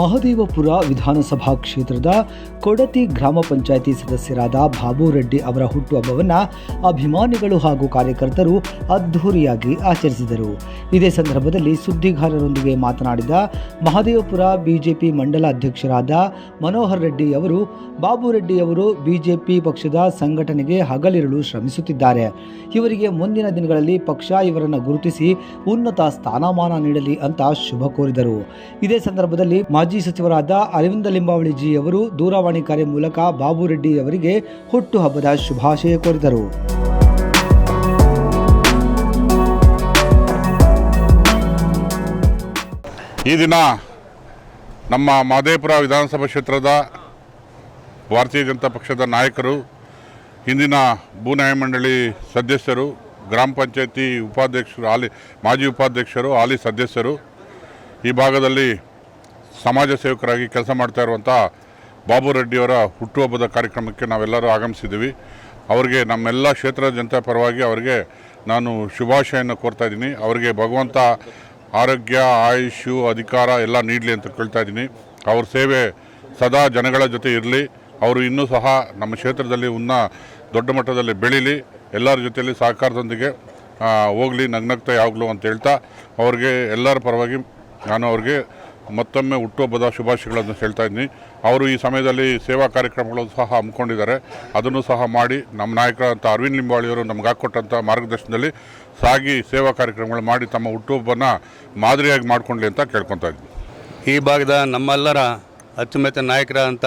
ಮಹದೇವಪುರ ವಿಧಾನಸಭಾ ಕ್ಷೇತ್ರದ ಕೊಡತಿ ಗ್ರಾಮ ಪಂಚಾಯಿತಿ ಸದಸ್ಯರಾದ ಬಾಬುರೆಡ್ಡಿ ಅವರ ಹುಟ್ಟುಹಬ್ಬವನ್ನು ಅಭಿಮಾನಿಗಳು ಹಾಗೂ ಕಾರ್ಯಕರ್ತರು ಅದ್ಧೂರಿಯಾಗಿ ಆಚರಿಸಿದರು. ಇದೇ ಸಂದರ್ಭದಲ್ಲಿ ಸುದ್ದಿಗಾರರೊಂದಿಗೆ ಮಾತನಾಡಿದ ಮಹದೇವಪುರ ಬಿಜೆಪಿ ಮಂಡಲ ಅಧ್ಯಕ್ಷರಾದ ಮನೋಹರ್ ರೆಡ್ಡಿ ಅವರು, ಬಾಬು ರೆಡ್ಡಿ ಅವರು ಬಿಜೆಪಿ ಪಕ್ಷದ ಸಂಘಟನೆಗೆ ಹಗಲಿರುಳು ಶ್ರಮಿಸುತ್ತಿದ್ದಾರೆ. ಇವರಿಗೆ ಮುಂದಿನ ದಿನಗಳಲ್ಲಿ ಪಕ್ಷ ಇವರನ್ನು ಗುರುತಿಸಿ ಉನ್ನತ ಸ್ಥಾನಮಾನ ನೀಡಲಿ ಅಂತ ಶುಭ ಕೋರಿದರು. ಇದೇ ಸಂದರ್ಭದಲ್ಲಿ ಮಾಜಿ ಸಚಿವರಾದ ಅರವಿಂದ ಲಿಂಬಾವಳಿ ಜಿ ಅವರು ದೂರವಾಣಿ ಕರೆ ಮೂಲಕ ಬಾಬು ರೆಡ್ಡಿ ಅವರಿಗೆ ಹುಟ್ಟುಹಬ್ಬದ ಶುಭಾಶಯ ಕೋರಿದರು. ಈ ದಿನ ನಮ್ಮ ಮಾದೇಪುರ ವಿಧಾನಸಭಾ ಕ್ಷೇತ್ರದ ಭಾರತೀಯ ಜನತಾ ಪಕ್ಷದ ನಾಯಕರು, ಹಿಂದಿನ ಭೂ ನ್ಯಾಯಮಂಡಳಿ ಸದಸ್ಯರು, ಗ್ರಾಮ ಪಂಚಾಯತಿ ಉಪಾಧ್ಯಕ್ಷರು, ಹಾಲಿ, ಮಾಜಿ ಉಪಾಧ್ಯಕ್ಷರು, ಹಾಲಿ ಸದಸ್ಯರು ಈ ಭಾಗದಲ್ಲಿ ಸಮಾಜ ಸೇವಕರಾಗಿ ಕೆಲಸ ಮಾಡ್ತಾ ಇರುವಂಥ ಬಾಬು ರೆಡ್ಡಿಯವರ ಹುಟ್ಟುಹಬ್ಬದ ಕಾರ್ಯಕ್ರಮಕ್ಕೆ ನಾವೆಲ್ಲರೂ ಆಗಮಿಸಿದ್ದೀವಿ. ಅವರಿಗೆ ನಮ್ಮೆಲ್ಲ ಕ್ಷೇತ್ರದ ಜನತೆ ಪರವಾಗಿ ಅವರಿಗೆ ನಾನು ಶುಭಾಶಯನ್ನು ಕೋರ್ತಾ ಇದ್ದೀನಿ. ಅವರಿಗೆ ಭಗವಂತ ಆರೋಗ್ಯ ಆಯುಷು ಅಧಿಕಾರ ಎಲ್ಲ ನೀಡಲಿ ಅಂತ ಕೇಳ್ತಾ ಇದ್ದೀನಿ. ಅವ್ರ ಸೇವೆ ಸದಾ ಜನಗಳ ಜೊತೆ ಇರಲಿ. ಅವರು ಇನ್ನೂ ಸಹ ನಮ್ಮ ಕ್ಷೇತ್ರದಲ್ಲಿ ಉನ್ನ ದೊಡ್ಡ ಮಟ್ಟದಲ್ಲಿ ಬೆಳೀಲಿ. ಎಲ್ಲರ ಜೊತೆಯಲ್ಲಿ ಸಹಕಾರದೊಂದಿಗೆ ಹೋಗಲಿ, ನಗ್ನಗ್ತಾ ಯಾವಾಗಲೂ ಅಂತ ಹೇಳ್ತಾ, ಅವ್ರಿಗೆ ಎಲ್ಲರ ಪರವಾಗಿ ನಾನು ಅವ್ರಿಗೆ ಮತ್ತೊಮ್ಮೆ ಹುಟ್ಟುಹಬ್ಬದ ಶುಭಾಶಯಗಳನ್ನು ಹೇಳ್ತಾ ಇದ್ದೀನಿ. ಅವರು ಈ ಸಮಯದಲ್ಲಿ ಸೇವಾ ಕಾರ್ಯಕ್ರಮಗಳನ್ನು ಸಹ ಹಮ್ಮಿಕೊಂಡಿದ್ದಾರೆ. ಅದನ್ನು ಸಹ ಮಾಡಿ ನಮ್ಮ ನಾಯಕರಂಥ ಅರವಿಂದ್ ಲಿಂಬಾಳಿಯವರು ನಮ್ಗೆ ಹಾಕ್ಕೊಟ್ಟಂಥ ಮಾರ್ಗದರ್ಶನದಲ್ಲಿ ಸಾಗಿ ಸೇವಾ ಕಾರ್ಯಕ್ರಮಗಳು ಮಾಡಿ ತಮ್ಮ ಹುಟ್ಟುಹಬ್ಬನ ಮಾದರಿಯಾಗಿ ಮಾಡಿಕೊಂಡ್ಲಿ ಅಂತ ಕೇಳ್ಕೊತಾ ಇದ್ದೀನಿ. ಈ ಭಾಗದ ನಮ್ಮೆಲ್ಲರ ನಾಯಕರ ಅಂತ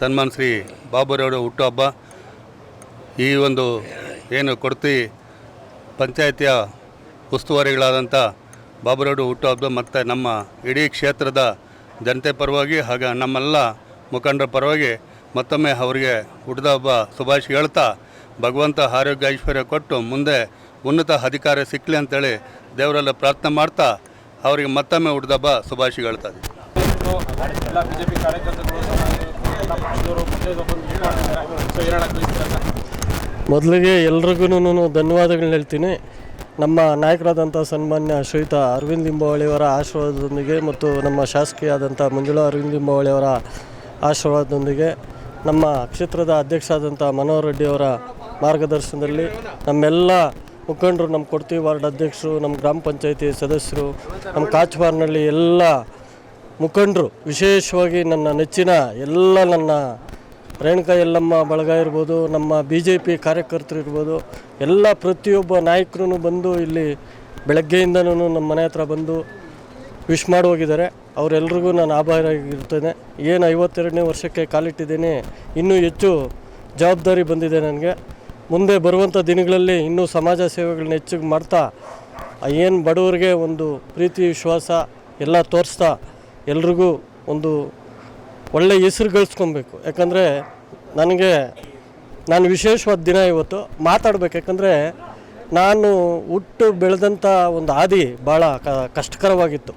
ಸನ್ಮಾನ್ ಶ್ರೀ ಬಾಬುರವರ ಹುಟ್ಟುಹಬ್ಬ, ಈ ಒಂದು ಏನು ಕೊಡ್ತಿ ಪಂಚಾಯತಿಯ ಉಸ್ತುವಾರಿಗಳಾದಂಥ ಬಾಬುರವರು ಹುಟ್ಟುಹಬ್ಬ ಮತ್ತು ನಮ್ಮ ಇಡೀ ಕ್ಷೇತ್ರದ ಜನತೆ ಪರವಾಗಿ ಹಾಗೆ ನಮ್ಮೆಲ್ಲ ಮುಖಂಡರ ಪರವಾಗಿ ಮತ್ತೊಮ್ಮೆ ಅವರಿಗೆ ಹುಟ್ಟಿದ ಹಬ್ಬ ಶುಭಾಶಯ ಹೇಳ್ತಾ ಭಗವಂತ ಆರೋಗ್ಯ ಐಶ್ವರ್ಯ ಕೊಟ್ಟು ಮುಂದೆ ಉನ್ನತ ಅಧಿಕಾರ ಸಿಕ್ಕಲಿ ಅಂತೇಳಿ ದೇವರೆಲ್ಲ ಪ್ರಾರ್ಥನೆ ಮಾಡ್ತಾ ಅವರಿಗೆ ಮತ್ತೊಮ್ಮೆ ಹುಟ್ಟಿದ ಹಬ್ಬ ಶುಭಾಶಯ ಹೇಳ್ತಾ? ಮೊದಲಿಗೆ ಎಲ್ರಿಗೂ ಧನ್ಯವಾದಗಳನ್ನ ಹೇಳ್ತೀನಿ ನಮ್ಮ ನಾಯಕರಾದಂಥ ಸನ್ಮಾನ್ಯ ಶ್ರೀಯುತ ಅರವಿಂದ್ ಲಿಂಬಾವಳಿಯವರ ಆಶೀರ್ವಾದದೊಂದಿಗೆ ಮತ್ತು ನಮ್ಮ ಶಾಸಕಿಯಾದಂಥ ಮಂಜುಳಾ ಅರವಿಂದ್ ಲಿಂಬಾವಳಿಯವರ ಆಶೀರ್ವಾದದೊಂದಿಗೆ ನಮ್ಮ ಕ್ಷೇತ್ರದ ಅಧ್ಯಕ್ಷ ಆದಂಥ ಮನೋಹರ್ ರೆಡ್ಡಿಯವರ ಮಾರ್ಗದರ್ಶನದಲ್ಲಿ ನಮ್ಮೆಲ್ಲ ಮುಖಂಡರು, ನಮ್ಮ ಕೊಡ್ತಿ ವಾರ್ಡ್ ಅಧ್ಯಕ್ಷರು, ನಮ್ಮ ಗ್ರಾಮ ಪಂಚಾಯಿತಿ ಸದಸ್ಯರು, ನಮ್ಮ ಕಾಚ್ವಾರ್ನಲ್ಲಿ ಎಲ್ಲ ಮುಖಂಡರು ವಿಶೇಷವಾಗಿ ನನ್ನ ನೆಚ್ಚಿನ ಎಲ್ಲ ನನ್ನ ರೇಣುಕಾ ಯಲ್ಲಮ್ಮ ಬಳಗ ಇರ್ಬೋದು, ನಮ್ಮ ಬಿ ಜೆ ಪಿ ಕಾರ್ಯಕರ್ತರು ಇರ್ಬೋದು, ಎಲ್ಲ ಪ್ರತಿಯೊಬ್ಬ ನಾಯಕರು ಬಂದು ಇಲ್ಲಿ ಬೆಳಗ್ಗೆಯಿಂದನೂ ನಮ್ಮ ಮನೆ ಹತ್ರ ಬಂದು ವಿಶ್ ಮಾಡಿ ಹೋಗಿದ್ದಾರೆ. ಅವರೆಲ್ರಿಗೂ ನಾನು ಆಭಾರಿಯಾಗಿರ್ತೇನೆ ಏನು ಐವತ್ತೆರಡನೇ ವರ್ಷಕ್ಕೆ ಕಾಲಿಟ್ಟಿದ್ದೀನಿ. ಇನ್ನೂ ಹೆಚ್ಚು ಜವಾಬ್ದಾರಿ ಬಂದಿದೆ ನನಗೆ. ಮುಂದೆ ಬರುವಂಥ ದಿನಗಳಲ್ಲಿ ಇನ್ನೂ ಸಮಾಜ ಸೇವೆಗಳನ್ನ ಹೆಚ್ಚಿಗೆ ಮಾಡ್ತಾ ಏನು ಬಡವರಿಗೆ ಒಂದು ಪ್ರೀತಿ, ವಿಶ್ವಾಸ ಎಲ್ಲ ತೋರಿಸ್ತಾ ಎಲ್ರಿಗೂ ಒಂದು ಒಳ್ಳೆ ಹೆಸರು ಗಳಿಸ್ಕೊಬೇಕು. ಯಾಕಂದರೆ ನನಗೆ, ನಾನು ವಿಶೇಷವಾದ ದಿನ ಇವತ್ತು ಮಾತಾಡಬೇಕು. ಯಾಕಂದರೆ ನಾನು ಹುಟ್ಟು ಬೆಳೆದಂಥ ಒಂದು ಹಾದಿ ಭಾಳ ಕಷ್ಟಕರವಾಗಿತ್ತು.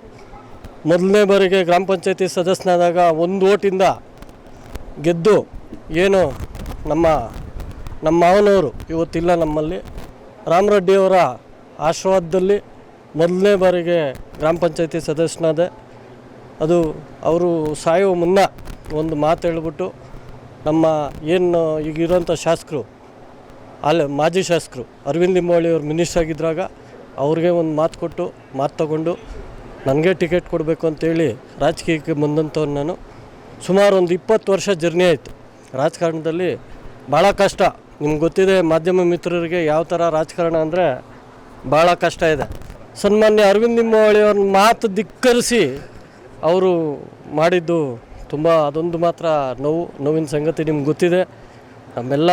ಮೊದಲನೇ ಬಾರಿಗೆ ಗ್ರಾಮ ಪಂಚಾಯತಿ ಸದಸ್ಯನಾದಾಗ ಒಂದು ಓಟಿಂದ ಗೆದ್ದು ಏನು ನಮ್ಮ ನಮ್ಮ ಮಾವನವರು ಇವತ್ತಿಲ್ಲ ನಮ್ಮಲ್ಲಿ. ರಾಮರೆಡ್ಡಿಯವರ ಆಶೀರ್ವಾದದಲ್ಲಿ ಮೊದಲನೇ ಬಾರಿಗೆ ಗ್ರಾಮ ಪಂಚಾಯತಿ ಸದಸ್ಯನಾದೆ. ಅದು ಅವರು ಸಾಯುವ ಮುನ್ನ ಒಂದು ಮಾತು ಹೇಳ್ಬಿಟ್ಟು ನಮ್ಮ ಏನು ಈಗ ಈಗಿರೋಂಥ ಶಾಸಕರು, ಅಲ್ಲಿ ಮಾಜಿ ಶಾಸಕರು ಅರವಿಂದ್ ಲಿಂಬಾವಳಿ ಅವರು ಮಿನಿಸ್ಟರ್ ಆಗಿದ್ದಾಗ ಅವ್ರಿಗೆ ಒಂದು ಮಾತು ಕೊಟ್ಟು, ಮಾತು ತಗೊಂಡು ನನಗೆ ಟಿಕೆಟ್ ಕೊಡಬೇಕು ಅಂತೇಳಿ ರಾಜಕೀಯಕ್ಕೆ ಬಂದಂಥವ್ರು ನಾನು. ಸುಮಾರು ಒಂದು ಇಪ್ಪತ್ತು ವರ್ಷ ಜರ್ನಿ ಆಯಿತು. ರಾಜಕಾರಣದಲ್ಲಿ ಭಾಳ ಕಷ್ಟ. ನಿಮ್ಗೆ ಗೊತ್ತಿದೆ ಮಾಧ್ಯಮ ಮಿತ್ರರಿಗೆ ಯಾವ ಥರ ರಾಜಕಾರಣ ಅಂದರೆ ಭಾಳ ಕಷ್ಟ ಇದೆ. ಸನ್ಮಾನ್ಯ ಅರವಿಂದ್ ಲಿಂಬಾವಳಿ ಅವ್ರನ್ನ ಮಾತು ಧಿಕ್ಕರಿಸಿ ಅವರು ಮಾಡಿದ್ದು ತುಂಬ ಅದೊಂದು ಮಾತ್ರ ನೋವು, ನೋವಿನ ಸಂಗತಿ ನಿಮ್ಗೆ ಗೊತ್ತಿದೆ. ನಮ್ಮೆಲ್ಲ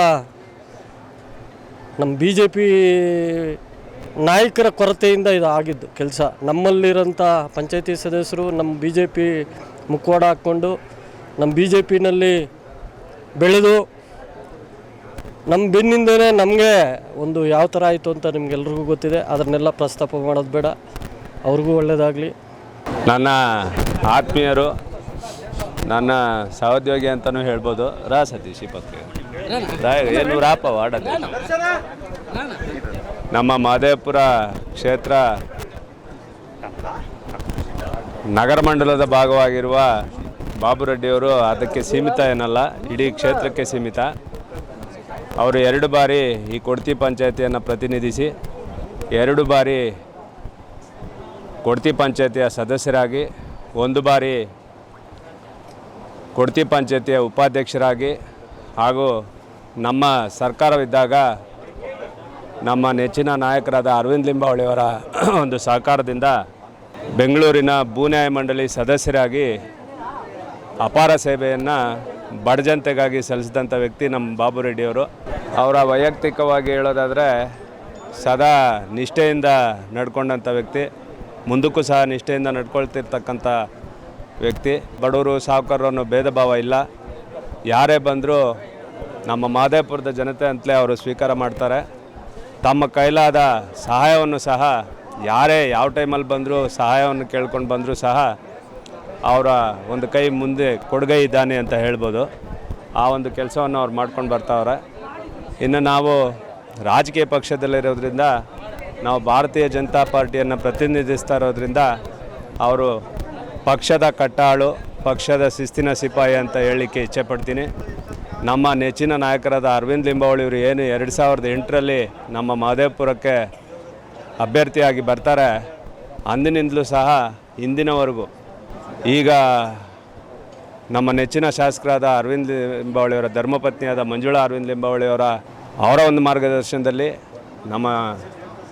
ನಮ್ಮ ಬಿ ಜೆ ಪಿ ನಾಯಕರ ಕೊರತೆಯಿಂದ ಇದು ಆಗಿದ್ದು ಕೆಲಸ. ನಮ್ಮಲ್ಲಿರೋಂಥ ಪಂಚಾಯತಿ ಸದಸ್ಯರು ನಮ್ಮ ಬಿ ಜೆ ಪಿ ಮುಖವಾಡ ಹಾಕ್ಕೊಂಡು ನಮ್ಮ ಬಿ ಜೆ ಪಿನಲ್ಲಿ ಬೆಳೆದು ನಮ್ಮ ಬೆನ್ನಿಂದನೇ ನಮಗೆ ಒಂದು ಯಾವ ಥರ ಆಯಿತು ಅಂತ ನಿಮ್ಗೆಲ್ರಿಗೂ ಗೊತ್ತಿದೆ. ಅದನ್ನೆಲ್ಲ ಪ್ರಸ್ತಾಪ ಮಾಡೋದು ಬೇಡ. ಅವ್ರಿಗೂ ಒಳ್ಳೆಯದಾಗಲಿ ನನ್ನ ಆತ್ಮೀಯರು, ನನ್ನ ಸಹೋದ್ಯೋಗಿ ಅಂತಲೂ ಹೇಳ್ಬೋದು. ರಾ ಸತೀಶ್ ಪಕ್ಕ ಏನು ರಾಪ ನಮ್ಮ ಮಾದೇಪುರ ಕ್ಷೇತ್ರ ನಗರ ಮಂಡಲದ ಭಾಗವಾಗಿರುವ ಬಾಬುರೆಡ್ಡಿಯವರು ಅದಕ್ಕೆ ಸೀಮಿತ ಏನಲ್ಲ, ಇಡೀ ಕ್ಷೇತ್ರಕ್ಕೆ ಸೀಮಿತ. ಅವರು ಎರಡು ಬಾರಿ ಈ ಕೊಡ್ತಿ ಪಂಚಾಯತಿಯನ್ನು ಪ್ರತಿನಿಧಿಸಿ ಎರಡು ಬಾರಿ ಕೊಡ್ತಿ ಪಂಚಾಯತಿಯ ಸದಸ್ಯರಾಗಿ, ಒಂದು ಬಾರಿ ಕೊಡ್ತಿ ಪಂಚಾಯತಿಯ ಉಪಾಧ್ಯಕ್ಷರಾಗಿ ಹಾಗೂ ನಮ್ಮ ಸರ್ಕಾರವಿದ್ದಾಗ ನಮ್ಮ ನೆಚ್ಚಿನ ನಾಯಕರಾದ ಅರವಿಂದ್ ಲಿಂಬಾವಳಿಯವರ ಒಂದು ಸಹಕಾರದಿಂದ ಬೆಂಗಳೂರಿನ ಭೂ ನ್ಯಾಯ ಮಂಡಳಿ ಸದಸ್ಯರಾಗಿ ಅಪಾರ ಸೇವೆಯನ್ನು ಬಡಜನತೆಗಾಗಿ ಸಲ್ಲಿಸಿದಂಥ ವ್ಯಕ್ತಿ ನಮ್ಮ ಬಾಬು ರೆಡ್ಡಿಯವರು ಅವರ ವೈಯಕ್ತಿಕವಾಗಿ ಹೇಳೋದಾದರೆ ಸದಾ ನಿಷ್ಠೆಯಿಂದ ನಡ್ಕೊಂಡಂಥ ವ್ಯಕ್ತಿ. ಮುಂದಕ್ಕೂ ಸಹ ನಿಷ್ಠೆಯಿಂದ ನಡ್ಕೊಳ್ತಿರ್ತಕ್ಕಂಥ ವ್ಯಕ್ತಿ. ಬಡವರು ಸಾಹುಕಾರರು ಅನ್ನೋ ಭೇದ ಭಾವ ಇಲ್ಲ. ಯಾರೇ ಬಂದರೂ ನಮ್ಮ ಮಾದೇಪುರದ ಜನತೆ ಅಂತಲೇ ಅವರು ಸ್ವೀಕಾರ ಮಾಡ್ತಾರೆ. ತಮ್ಮ ಕೈಲಾದ ಸಹಾಯವನ್ನು ಸಹ ಯಾರೇ ಯಾವ ಟೈಮಲ್ಲಿ ಬಂದರೂ ಸಹಾಯವನ್ನು ಕೇಳ್ಕೊಂಡು ಬಂದರೂ ಸಹ ಅವರ ಒಂದು ಕೈ ಮುಂದೆ ಕೊಡುಗೈ ಇದ್ದಾನೆ ಅಂತ ಹೇಳ್ಬೋದು. ಆ ಒಂದು ಕೆಲಸವನ್ನು ಅವ್ರು ಮಾಡ್ಕೊಂಡು ಬರ್ತಾವ್ರೆ. ಇನ್ನು ನಾವು ರಾಜಕೀಯ ಪಕ್ಷದಲ್ಲಿರೋದ್ರಿಂದ ನಾವು ಭಾರತೀಯ ಜನತಾ ಪಾರ್ಟಿಯನ್ನು ಪ್ರತಿನಿಧಿಸ್ತಾ ಇರೋದ್ರಿಂದ ಅವರು ಪಕ್ಷದ ಕಟ್ಟಾಳು, ಪಕ್ಷದ ಶಿಸ್ತಿನ ಸಿಪಾಯಿ ಅಂತ ಹೇಳಲಿಕ್ಕೆ ಇಚ್ಛೆಪಡ್ತೀನಿ ನಮ್ಮ ನೆಚ್ಚಿನ ನಾಯಕರಾದ ಅರವಿಂದ್ ಲಿಂಬಾವಳಿಯವರು ಏನು ಎರಡು ಸಾವಿರದ ಎಂಟರಲ್ಲಿ ನಮ್ಮ ಮಹದೇವಪುರಕ್ಕೆ ಅಭ್ಯರ್ಥಿಯಾಗಿ ಬರ್ತಾರೆ. ಅಂದಿನಿಂದಲೂ ಸಹ ಇಂದಿನವರೆಗೂ. ಈಗ ನಮ್ಮ ನೆಚ್ಚಿನ ಶಾಸಕರಾದ ಅರವಿಂದ್ ಲಿಂಬಾವಳಿಯವರ ಧರ್ಮಪತ್ನಿಯಾದ ಮಂಜುಳಾ ಅರವಿಂದ್ ಲಿಂಬಾವಳಿಯವರ ಅವರ ಒಂದು ಮಾರ್ಗದರ್ಶನದಲ್ಲಿ ನಮ್ಮ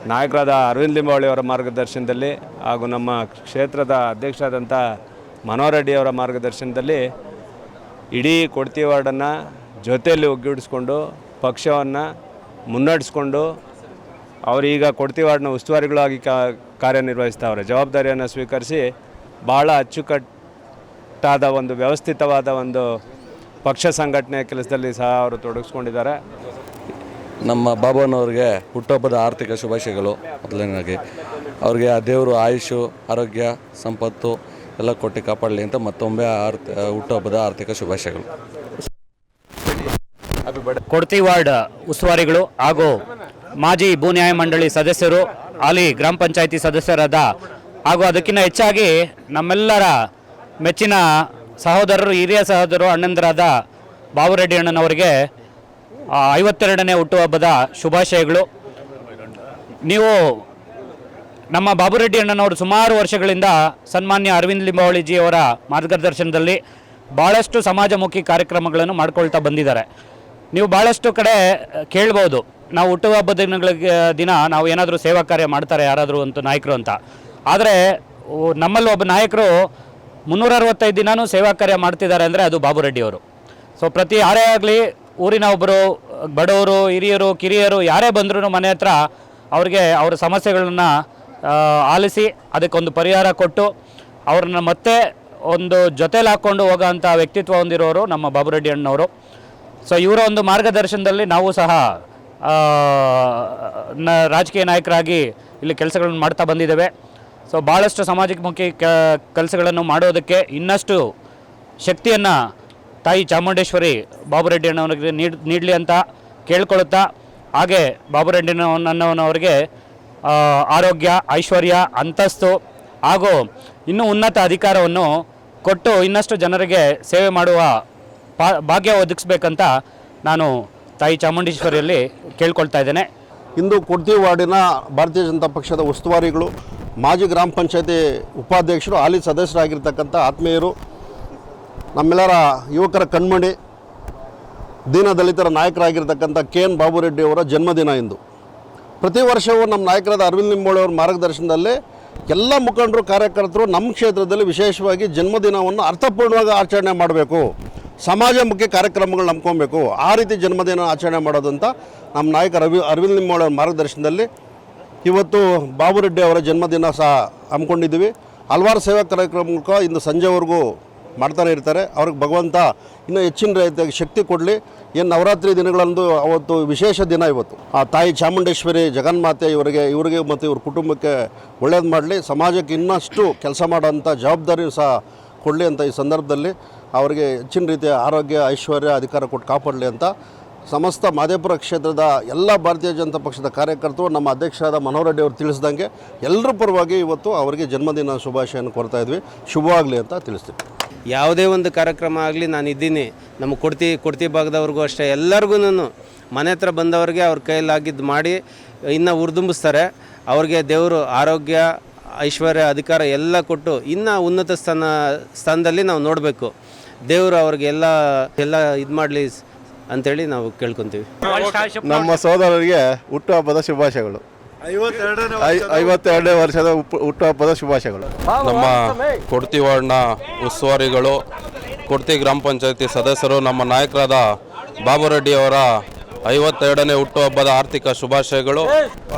ನಾಯಕರಾದ ಅರವಿಂದ್ ಲಿಂಬಾವಳಿಯವರ ಮಾರ್ಗದರ್ಶನದಲ್ಲಿ ಹಾಗೂ ನಮ್ಮ ಕ್ಷೇತ್ರದ ಅಧ್ಯಕ್ಷರಾದಂಥ ಮನೋಹರ್ ರೆಡ್ಡಿಯವರ ಮಾರ್ಗದರ್ಶನದಲ್ಲಿ ಇಡೀ ಕೊಡ್ತಿ ವಾರ್ಡನ್ನು ಜೊತೆಯಲ್ಲಿ ಒಗ್ಗೂಡಿಸ್ಕೊಂಡು, ಪಕ್ಷವನ್ನು ಮುನ್ನಡೆಸ್ಕೊಂಡು ಅವರೀಗ ಕೊಡ್ತಿ ವಾರ್ಡ್ನ ಉಸ್ತುವಾರಿಗಳಾಗಿ ಕಾ ಕಾರ್ಯನಿರ್ವಹಿಸ್ತಾವ್ರೆ. ಜವಾಬ್ದಾರಿಯನ್ನು ಸ್ವೀಕರಿಸಿ ಭಾಳ ಅಚ್ಚುಕಟ್ಟಾದ ಒಂದು ವ್ಯವಸ್ಥಿತವಾದ ಒಂದು ಪಕ್ಷ ಸಂಘಟನೆ ಕೆಲಸದಲ್ಲಿ ಸಹ ಅವರು ತೊಡಗಿಸ್ಕೊಂಡಿದ್ದಾರೆ. ನಮ್ಮ ಬಾಬನವ್ರಿಗೆ ಹುಟ್ಟುಹಬ್ಬದ ಆರ್ಥಿಕ ಶುಭಾಶಯಗಳು ಮೊದಲನೇದಾಗಿ. ಅವ್ರಿಗೆ ಆ ದೇವರು ಆಯುಷು, ಆರೋಗ್ಯ, ಸಂಪತ್ತು ಎಲ್ಲ ಕೊಟ್ಟು ಕಾಪಾಡಲಿ ಅಂತ ಮತ್ತೊಮ್ಮೆ ಆರ್ಥ ಹುಟ್ಟುಹಬ್ಬದ ಆರ್ಥಿಕ ಶುಭಾಶಯಗಳು. ಕೊಡ್ತಿ ವಾರ್ಡ್ ಉಸ್ತುವಾರಿಗಳು ಹಾಗೂ ಮಾಜಿ ಭೂ ನ್ಯಾಯ ಮಂಡಳಿ ಸದಸ್ಯರು, ಹಾಲಿ ಗ್ರಾಮ ಪಂಚಾಯಿತಿ ಸದಸ್ಯರಾದ ಹಾಗೂ ಅದಕ್ಕಿಂತ ಹೆಚ್ಚಾಗಿ ನಮ್ಮೆಲ್ಲರ ಮೆಚ್ಚಿನ ಸಹೋದರರು, ಹಿರಿಯ ಸಹೋದರರು, ಅಣ್ಣಂದರಾದ ಬಾಬುರೆಡ್ಡಿ ಅಣ್ಣನವರಿಗೆ ಐವತ್ತೆರಡನೇ ಹುಟ್ಟುಹಬ್ಬದ ಶುಭಾಶಯಗಳು. ನೀವು ನಮ್ಮ ಬಾಬುರೆಡ್ಡಿ ಅಣ್ಣನವರು ಸುಮಾರು ವರ್ಷಗಳಿಂದ ಸನ್ಮಾನ್ಯ ಅರವಿಂದ್ ಲಿಂಬಾವಳಿಜಿಯವರ ಮಾರ್ಗದರ್ಶನದಲ್ಲಿ ಭಾಳಷ್ಟು ಸಮಾಜಮುಖಿ ಕಾರ್ಯಕ್ರಮಗಳನ್ನು ಮಾಡ್ಕೊಳ್ತಾ ಬಂದಿದ್ದಾರೆ. ನೀವು ಭಾಳಷ್ಟು ಕಡೆ ಕೇಳ್ಬೋದು, ನಾವು ಹುಟ್ಟುಹಬ್ಬದ ದಿನಗಳಿಗೆ, ದಿನ ನಾವು ಏನಾದರೂ ಸೇವಾ ಕಾರ್ಯ ಮಾಡ್ತಾರೆ ಯಾರಾದರೂ ಅಂತ ನಾಯಕರು ಅಂತ. ಆದರೆ ನಮ್ಮಲ್ಲಿ ಒಬ್ಬ ನಾಯಕರು ಮುನ್ನೂರ ಅರವತ್ತೈದು ದಿನವೂ ಸೇವಾ ಕಾರ್ಯ ಮಾಡ್ತಿದ್ದಾರೆ ಅಂದರೆ ಅದು ಬಾಬುರೆಡ್ಡಿಯವರು. ಸೊ ಪ್ರತಿ ಯಾರೇ ಆಗಲಿ ಊರಿನ ಒಬ್ಬರು ಬಡವರು, ಹಿರಿಯರು, ಕಿರಿಯರು, ಯಾರೇ ಬಂದರೂ ಮನೆ ಹತ್ರ ಅವ್ರಿಗೆ ಅವ್ರ ಸಮಸ್ಯೆಗಳನ್ನು ಆಲಿಸಿ ಅದಕ್ಕೊಂದು ಪರಿಹಾರ ಕೊಟ್ಟು ಅವ್ರನ್ನ ಮತ್ತೆ ಒಂದು ಜೊತೆಲಿ ಹಾಕ್ಕೊಂಡು ಹೋಗೋಂಥ ವ್ಯಕ್ತಿತ್ವ ಹೊಂದಿರೋರು ನಮ್ಮ ಬಾಬುರೆಡ್ಡಿ ಅಣ್ಣವರು. ಸೊ ಇವರ ಒಂದು ಮಾರ್ಗದರ್ಶನದಲ್ಲಿ ನಾವು ಸಹ ನ, ರಾಜಕೀಯ ನಾಯಕರಾಗಿ ಇಲ್ಲಿ ಕೆಲಸಗಳನ್ನು ಮಾಡ್ತಾ ಬಂದಿದ್ದೇವೆ. ಸೊ ಭಾಳಷ್ಟು ಸಾಮಾಜಿಕಮುಖಿ ಕೆಲಸಗಳನ್ನು ಮಾಡೋದಕ್ಕೆ ಇನ್ನಷ್ಟು ಶಕ್ತಿಯನ್ನು ತಾಯಿ ಚಾಮುಂಡೇಶ್ವರಿ ಬಾಬುರೆಡ್ಡಿ ಅಣ್ಣವರಿಗೆ ನೀಡ್, ನೀಡಲಿ ಅಂತ ಕೇಳ್ಕೊಳ್ಳುತ್ತಾ ಹಾಗೆ ಬಾಬುರೆಡ್ಡಿ ಅಣ್ಣವನವರಿಗೆ ಆರೋಗ್ಯ, ಐಶ್ವರ್ಯ, ಅಂತಸ್ತು ಹಾಗೂ ಇನ್ನೂ ಉನ್ನತ ಅಧಿಕಾರವನ್ನು ಕೊಟ್ಟು ಇನ್ನಷ್ಟು ಜನರಿಗೆ ಸೇವೆ ಮಾಡುವ ಭಾಗ್ಯ ಒದಗಿಸ್ಬೇಕಂತ ನಾನು ತಾಯಿ ಚಾಮುಂಡೇಶ್ವರಿಯಲ್ಲಿ ಕೇಳ್ಕೊಳ್ತಾ ಇದ್ದೇನೆ. ಇಂದು ಕುಡ್ತಿ ವಾರ್ಡಿನ ಭಾರತೀಯ ಜನತಾ ಪಕ್ಷದ ಉಸ್ತುವಾರಿಗಳು, ಮಾಜಿ ಗ್ರಾಮ ಪಂಚಾಯತಿ ಉಪಾಧ್ಯಕ್ಷರು, ಹಾಲಿ ಸದಸ್ಯರಾಗಿರ್ತಕ್ಕಂಥ ಆತ್ಮೀಯರು ನಮ್ಮೆಲ್ಲರ ಯುವಕರ ಕಣ್ಮಣಿ ದೀನದಲಿತರ ನಾಯಕರಾಗಿರ್ತಕ್ಕಂಥ ಕೆ ಎನ್ ಬಾಬುರೆಡ್ಡಿ ಅವರ ಜನ್ಮದಿನ ಇಂದು. ಪ್ರತಿ ವರ್ಷವೂ ನಮ್ಮ ನಾಯಕರಾದ ಅರವಿಂದ್ ನಿಂಬೋಳಿ ಅವರ ಮಾರ್ಗದರ್ಶನದಲ್ಲಿ ಎಲ್ಲ ಮುಖಂಡರು, ಕಾರ್ಯಕರ್ತರು ನಮ್ಮ ಕ್ಷೇತ್ರದಲ್ಲಿ ವಿಶೇಷವಾಗಿ ಜನ್ಮದಿನವನ್ನು ಅರ್ಥಪೂರ್ಣವಾಗಿ ಆಚರಣೆ ಮಾಡಬೇಕು. ಸಮಾಜಮುಖಿ ಕಾರ್ಯಕ್ರಮಗಳು ನಂಬ್ಕೊಬೇಕು ಆ ರೀತಿ ಜನ್ಮದಿನ ಆಚರಣೆ ಮಾಡೋದಂತ ನಮ್ಮ ನಾಯಕ ರವಿ, ಅರವಿಂದ್ ನಿಂಬೋಳಿ ಅವರ ಮಾರ್ಗದರ್ಶನದಲ್ಲಿ ಇವತ್ತು ಬಾಬುರೆಡ್ಡಿ ಅವರ ಜನ್ಮದಿನ ಸಹ ಹಮ್ಮಿಕೊಂಡಿದ್ದೀವಿ. ಹಲವಾರು ಸೇವಾ ಕಾರ್ಯಕ್ರಮಕ್ಕೆ ಇಂದು ಸಂಜೆವರೆಗೂ ಮಾಡ್ತಾನೆ ಇರ್ತಾರೆ. ಅವ್ರಿಗೆ ಭಗವಂತ ಇನ್ನೂ ಹೆಚ್ಚಿನ ರೀತಿಯಾಗಿ ಶಕ್ತಿ ಕೊಡಲಿ. ಏನು ನವರಾತ್ರಿ ದಿನಗಳಂದು ಅವತ್ತು ವಿಶೇಷ ದಿನ ಇವತ್ತು. ಆ ತಾಯಿ ಚಾಮುಂಡೇಶ್ವರಿ, ಜಗನ್ಮಾತೆ ಇವರಿಗೆ ಇವರಿಗೆ ಮತ್ತು ಇವ್ರ ಕುಟುಂಬಕ್ಕೆ ಒಳ್ಳೇದು ಮಾಡಲಿ. ಸಮಾಜಕ್ಕೆ ಇನ್ನಷ್ಟು ಕೆಲಸ ಮಾಡೋಂಥ ಜವಾಬ್ದಾರಿ ಸಹ ಕೊಡಲಿ ಅಂತ ಈ ಸಂದರ್ಭದಲ್ಲಿ. ಅವರಿಗೆ ಹೆಚ್ಚಿನ ರೀತಿಯ ಆರೋಗ್ಯ, ಐಶ್ವರ್ಯ, ಅಧಿಕಾರ ಕೊಟ್ಟು ಕಾಪಾಡಲಿ ಅಂತ ಸಮಸ್ತ ಮಾದೇಪುರ ಕ್ಷೇತ್ರದ ಎಲ್ಲ ಭಾರತೀಯ ಜನತಾ ಪಕ್ಷದ ಕಾರ್ಯಕರ್ತರು, ನಮ್ಮ ಅಧ್ಯಕ್ಷರಾದ ಮನೋಹರ್ ರೆಡ್ಡಿ ಅವರು ತಿಳಿಸಿದಂಗೆ ಎಲ್ಲರ ಪರವಾಗಿ ಇವತ್ತು ಅವರಿಗೆ ಜನ್ಮದಿನ ಶುಭಾಶಯವನ್ನು ಕೊಡ್ತಾ ಇದ್ವಿ. ಶುಭವಾಗಲಿ ಅಂತ ತಿಳಿಸ್ತೀವಿ. ಯಾವುದೇ ಒಂದು ಕಾರ್ಯಕ್ರಮ ಆಗಲಿ ನಾನು ಇದ್ದೀನಿ. ನಮ್ಮ ಕೊಡ್ತಿ ಕೊಡ್ತಿ ಭಾಗದವ್ರಿಗೂ ಅಷ್ಟೇ ಎಲ್ಲರಿಗೂ ಮನೆ ಹತ್ರ ಬಂದವ್ರಿಗೆ ಅವ್ರ ಕೈಲಾಗಿದ್ದು ಮಾಡಿ ಇನ್ನು ಉರ್ದುಂಬಿಸ್ತಾರೆ. ಅವ್ರಿಗೆ ದೇವರು ಆರೋಗ್ಯ ಐಶ್ವರ್ಯ ಅಧಿಕಾರ ಎಲ್ಲ ಕೊಟ್ಟು ಇನ್ನೂ ಉನ್ನತ ಸ್ಥಾನ ಸ್ಥಾನದಲ್ಲಿ ನಾವು ನೋಡಬೇಕು. ದೇವರು ಅವ್ರಿಗೆ ಎಲ್ಲ ಎಲ್ಲ ಇದು ಮಾಡಲಿ ಅಂತೇಳಿ ನಾವು ಕೇಳ್ಕೊತೀವಿ. ನಮ್ಮ ಸೋದರರಿಗೆ ಹುಟ್ಟುಹಬ್ಬದ ಶುಭಾಶಯಗಳು. ಐವತ್ತೆರಡನೇ ವರ್ಷದ ಹುಟ್ಟು- ಹುಟ್ಟುಹಬ್ಬದ ಶುಭಾಶಯಗಳು. ನಮ್ಮ ಕೊಡ್ತಿ ವಾರ್ಡ್ನ ಉಸ್ತುವಾರಿಗಳು ಕೊಡ್ತಿ ಗ್ರಾಮ ಪಂಚಾಯತಿ ಸದಸ್ಯರು ನಮ್ಮ ನಾಯಕರಾದ ಬಾಬುರೆಡ್ಡಿ ಅವರ ಐವತ್ತೆರಡನೇ ಹುಟ್ಟುಹಬ್ಬದ ಆರ್ಥಿಕ ಶುಭಾಶಯಗಳು.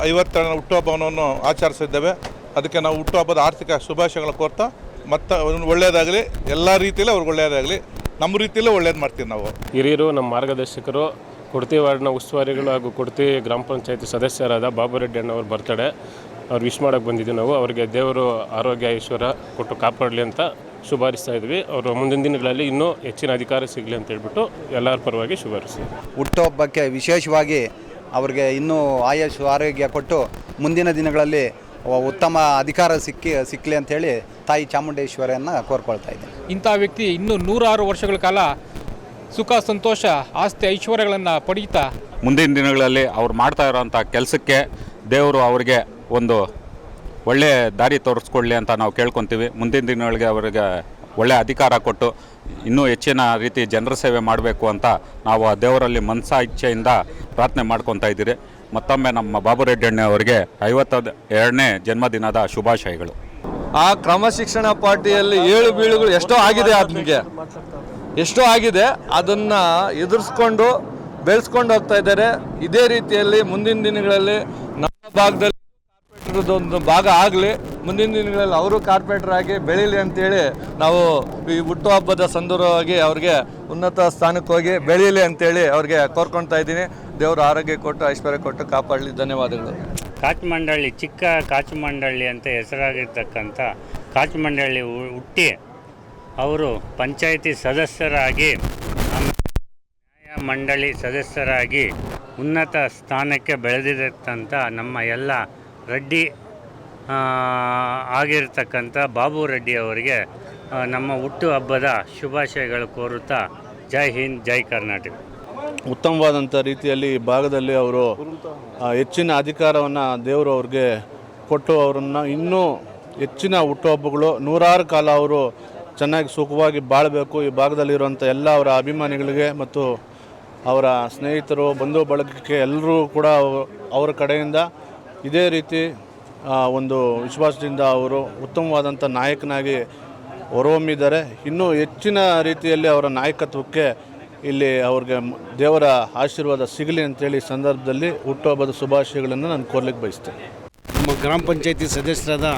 ಐವತ್ತೆರಡನೇ ಹುಟ್ಟುಹಬ್ಬವನ್ನು ಆಚರಿಸಿದ್ದೇವೆ. ಅದಕ್ಕೆ ನಾವು ಹುಟ್ಟುಹಬ್ಬದ ಆರ್ಥಿಕ ಶುಭಾಶಯಗಳು ಕೋರ್ತಾ ಮತ್ತೆ ಒಳ್ಳೆಯದಾಗಲಿ ಎಲ್ಲ ರೀತಿಯಲ್ಲಿ ಅವ್ರಿಗೆ ಒಳ್ಳೆಯದಾಗಲಿ ನಮ್ಮ ರೀತಿಯಲ್ಲೇ ಒಳ್ಳೇದು ಮಾಡ್ತೀವಿ ನಾವು. ಹಿರಿಯರು ನಮ್ಮ ಮಾರ್ಗದರ್ಶಕರು ಕೊಡ್ತಿ ವಾರ್ಡ್ನ ಉಸ್ತುವಾರಿಗಳು ಹಾಗೂ ಕೊಡ್ತಿ ಗ್ರಾಮ ಪಂಚಾಯತಿ ಸದಸ್ಯರಾದ ಬಾಬುರೆಡ್ಡಿ ಅಣ್ಣವ್ರ ಬರ್ತಡೆ ಅವ್ರು ವಿಶ್ ಮಾಡೋಕ್ಕೆ ಬಂದಿದ್ದೀವಿ ನಾವು. ಅವರಿಗೆ ದೇವರು ಆರೋಗ್ಯ ಐಶ್ವರ್ಯ ಕೊಟ್ಟು ಕಾಪಾಡಲಿ ಅಂತ ಶುಭಾರಿಸ್ತಾ ಇದ್ವಿ. ಅವರು ಮುಂದಿನ ದಿನಗಳಲ್ಲಿ ಇನ್ನೂ ಹೆಚ್ಚಿನ ಅಧಿಕಾರ ಸಿಗಲಿ ಅಂತ ಹೇಳ್ಬಿಟ್ಟು ಎಲ್ಲರ ಪರವಾಗಿ ಶುಭಾರಿಸಿ ಹುಟ್ಟುಹಬ್ಬಕ್ಕೆ ವಿಶೇಷವಾಗಿ ಅವರಿಗೆ ಇನ್ನೂ ಆಯುಷ್ ಆರೋಗ್ಯ ಕೊಟ್ಟು ಮುಂದಿನ ದಿನಗಳಲ್ಲಿ ಉತ್ತಮ ಅಧಿಕಾರ ಸಿಕ್ಕಿ ಸಿಕ್ಕಲಿ ಅಂತೇಳಿ ತಾಯಿ ಚಾಮುಂಡೇಶ್ವರಿಯನ್ನು ಕೋರ್ಕೊಳ್ತಾ ಇದ್ದೀನಿ. ಇಂಥ ವ್ಯಕ್ತಿ ಇನ್ನೂ ನೂರಾರು ವರ್ಷಗಳ ಕಾಲ ಸುಖ ಸಂತೋಷ ಆಸ್ತಿ ಐಶ್ವರ್ಯಗಳನ್ನು ಪಡೀತಾ. ಮುಂದಿನ ದಿನಗಳಲ್ಲಿ ಅವ್ರು ಮಾಡ್ತಾ ಇರೋವಂಥ ಕೆಲಸಕ್ಕೆ ದೇವರು ಅವರಿಗೆ ಒಂದು ಒಳ್ಳೆ ದಾರಿ ತೋರಿಸ್ಕೊಳ್ಳಿ ಅಂತ ನಾವು ಕೇಳ್ಕೊತೀವಿ. ಮುಂದಿನ ದಿನಗಳಿಗೆ ಅವರಿಗೆ ಒಳ್ಳೆ ಅಧಿಕಾರ ಕೊಟ್ಟು ಇನ್ನೂ ಹೆಚ್ಚಿನ ರೀತಿ ಜನರ ಸೇವೆ ಮಾಡಬೇಕು ಅಂತ ನಾವು ಆ ದೇವರಲ್ಲಿ ಮನಸಾ ಇಚ್ಛೆಯಿಂದ ಪ್ರಾರ್ಥನೆ ಮಾಡ್ಕೊತಾ ಇದ್ದೀರಿ. ಮತ್ತೊಮ್ಮೆ ನಮ್ಮ ಬಾಬುರೆಡ್ಡಿ ಅಣ್ಣ ಅವರಿಗೆ ಐವತ್ತ ಎರಡನೇ ಜನ್ಮದಿನದ ಶುಭಾಶಯಗಳು. ಆ ಕ್ರಮಶಿಕ್ಷಣ ಪಾರ್ಟಿಯಲ್ಲಿ ಏಳು ಬೀಳುಗಳು ಎಷ್ಟೋ ಆಗಿದೆ ಆತನಿಗೆ ಎಷ್ಟೋ ಆಗಿದೆ, ಅದನ್ನು ಎದುರಿಸ್ಕೊಂಡು ಬೆಳೆಸ್ಕೊಂಡು ಹೋಗ್ತಾ ಇದ್ದಾರೆ. ಇದೇ ರೀತಿಯಲ್ಲಿ ಮುಂದಿನ ದಿನಗಳಲ್ಲಿ ನಮ್ಮ ಭಾಗದಲ್ಲಿ ಕಾರ್ಪೊರೇಟರ್ದೊಂದು ಭಾಗ ಆಗಲಿ, ಮುಂದಿನ ದಿನಗಳಲ್ಲಿ ಅವರು ಕಾರ್ಪೊರೇಟರ್ ಆಗಿ ಬೆಳೀಲಿ ಅಂತೇಳಿ ನಾವು ಈ ಹುಟ್ಟುಹಬ್ಬದ ಸಂದರ್ಭವಾಗಿ ಅವ್ರಿಗೆ ಉನ್ನತ ಸ್ಥಾನಕ್ಕೆ ಹೋಗಿ ಬೆಳೀಲಿ ಅಂತೇಳಿ ಅವ್ರಿಗೆ ಕೋರ್ಕೊಳ್ತಾ ಇದ್ದೀನಿ. ದೇವರು ಆರೋಗ್ಯ ಕೊಟ್ಟು, ಐಶ್ವರ್ಯ ಕೊಟ್ಟು ಕಾಪಾಡಲಿ. ಧನ್ಯವಾದಗಳು. ಕಾಚಮಂಡಳ್ಳಿ ಚಿಕ್ಕ ಕಾಚಮಂಡಳ್ಳಿ ಅಂತ ಹೆಸರಾಗಿರ್ತಕ್ಕಂಥ ಕಾಚಮಂಡಳ್ಳಿ ಹುಟ್ಟಿ ಅವರು ಪಂಚಾಯಿತಿ ಸದಸ್ಯರಾಗಿ ನ್ಯಾಯ ಮಂಡಳಿ ಸದಸ್ಯರಾಗಿ ಉನ್ನತ ಸ್ಥಾನಕ್ಕೆ ಬೆಳೆದಿರತಕ್ಕಂಥ ನಮ್ಮ ಎಲ್ಲ ರೆಡ್ಡಿ ಆಗಿರತಕ್ಕಂಥ ಬಾಬು ರೆಡ್ಡಿ ಅವರಿಗೆ ನಮ್ಮ ನಮ್ಮ ಹುಟ್ಟುಹಬ್ಬದ ಶುಭಾಶಯಗಳು ಕೋರುತ್ತಾ ಜೈ ಹಿಂದ್, ಜೈ ಕರ್ನಾಟಕ. ಉತ್ತಮವಾದಂಥ ರೀತಿಯಲ್ಲಿ ಈ ಭಾಗದಲ್ಲಿ ಅವರು ಹೆಚ್ಚಿನ ಅಧಿಕಾರವನ್ನು ದೇವರು ಅವ್ರಿಗೆ ಕೊಟ್ಟು ಅವರನ್ನು ಇನ್ನೂ ಹೆಚ್ಚಿನ ಹುಟ್ಟುಹಬ್ಬಗಳು ನೂರಾರು ಕಾಲ ಅವರು ಚೆನ್ನಾಗಿ ಸುಖವಾಗಿ ಬಾಳಬೇಕು ಈ ಭಾಗದಲ್ಲಿರುವಂಥ ಎಲ್ಲ ಅವರ ಅಭಿಮಾನಿಗಳಿಗೆ ಮತ್ತು ಅವರ ಸ್ನೇಹಿತರು, ಬಂಧು ಬಳಗಕ್ಕೆ ಎಲ್ಲರೂ ಕೂಡ ಅವ- ಅವರ ಕಡೆಯಿಂದ ಇದೇ ರೀತಿ ಒಂದು ವಿಶ್ವಾಸದಿಂದ ಅವರು ಉತ್ತಮವಾದಂಥ ನಾಯಕನಾಗಿ ಹೊರಹೊಮ್ಮಿದ್ದಾರೆ. ಇನ್ನೂ ಹೆಚ್ಚಿನ ರೀತಿಯಲ್ಲಿ ಅವರ ನಾಯಕತ್ವಕ್ಕೆ ಇಲ್ಲಿ ಅವ್ರಿಗೆ ದೇವರ ಆಶೀರ್ವಾದ ಸಿಗಲಿ ಅಂತೇಳಿ ಸಂದರ್ಭದಲ್ಲಿ ಹುಟ್ಟುಹಬ್ಬದ ಶುಭಾಶಯಗಳನ್ನು ನಾನು ಕೋರ್ಲಿಕ್ಕೆ ಬಯಸ್ತೇನೆ. ನಮ್ಮ ಗ್ರಾಮ ಪಂಚಾಯತಿ ಸದಸ್ಯರಾದ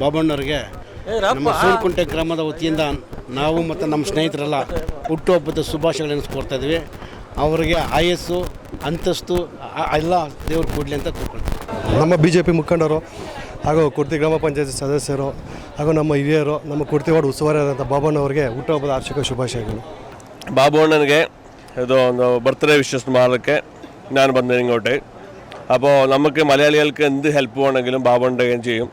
ಬಾಬಣ್ಣವ್ರಿಗೆ ನಮ್ಮ ಸೂರ್ಕುಂಟೆ ಗ್ರಾಮದ ವತಿಯಿಂದ ನಾವು ಮತ್ತು ನಮ್ಮ ಸ್ನೇಹಿತರೆಲ್ಲ ಹುಟ್ಟುಹಬ್ಬದ ಶುಭಾಶಯಗಳನ್ನು ಕೋರ್ತಾ ಇದ್ದೀವಿ. ಅವರಿಗೆ ಆಯಸ್ಸು ಅಂತಸ್ತು ಎಲ್ಲ ದೇವರು ಕೊಡಲಿ ಅಂತ ಕೂತ್ಕೊಳ್ತೀವಿ ನಮ್ಮ ಬಿ ಜೆ ಪಿ ಮುಖಂಡರು ಹಾಗೂ ಕುರ್ತಿ ಗ್ರಾಮ ಪಂಚಾಯತ್ ಸದಸ್ಯರು ಹಾಗೂ ನಮ್ಮ ಹಿರಿಯರು ನಮ್ಮ ಕುರ್ತಿವಾಡ ವಾರ್ಡ್ ಉಸ್ತುವಾರಿಯಾದಂಥ ಬಾಬಣ್ಣವರಿಗೆ ಹುಟ್ಟುಹಬ್ಬದ ಆರ್ಥಿಕ ಶುಭಾಶಯಗಳು. ಬಾಬಣ್ಣನಿಗೆ ಇದು ಒಂದು ബർത്ത്ഡേ ನಾನು ಬಂದೆ ಹಿಂಗೆ വന്നതിങ്ങോട്ട് അപ്പോൾ നമുക്ക് ಹೆಲ್ಪ್ എന്ത് ഹെൽപ്പ് വേണമെങ്കിലും ಏನು ಚೆಯ್ಯು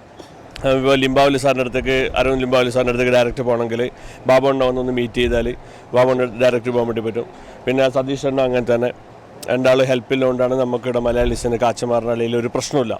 ഇപ്പോൾ ലിംബാവലി സാറിന്റെ അടുത്തേക്ക് അരവിന്ദ് ലിംബാവലി സാറിന്റെ അടുത്തേക്ക് ഡയറക്റ്റ് പോകണമെങ്കിൽ ബാബു ഉണ്ടാവുന്ന ഒന്ന് മീറ്റ് ചെയ്താൽ ബാബു ഡയറക്റ്റ് പോകാൻ വേണ്ടി പറ്റും. പിന്നെ സതീഷ് അണ്ണ അങ്ങനെ തന്നെ. രണ്ടാൾ ഹെൽപ്പില്ലുകൊണ്ടാണ് നമുക്കിവിടെ മലയാളീസിന് കാച്ചമാറിനുള്ളിൽ ഒരു പ്രശ്നമില്ല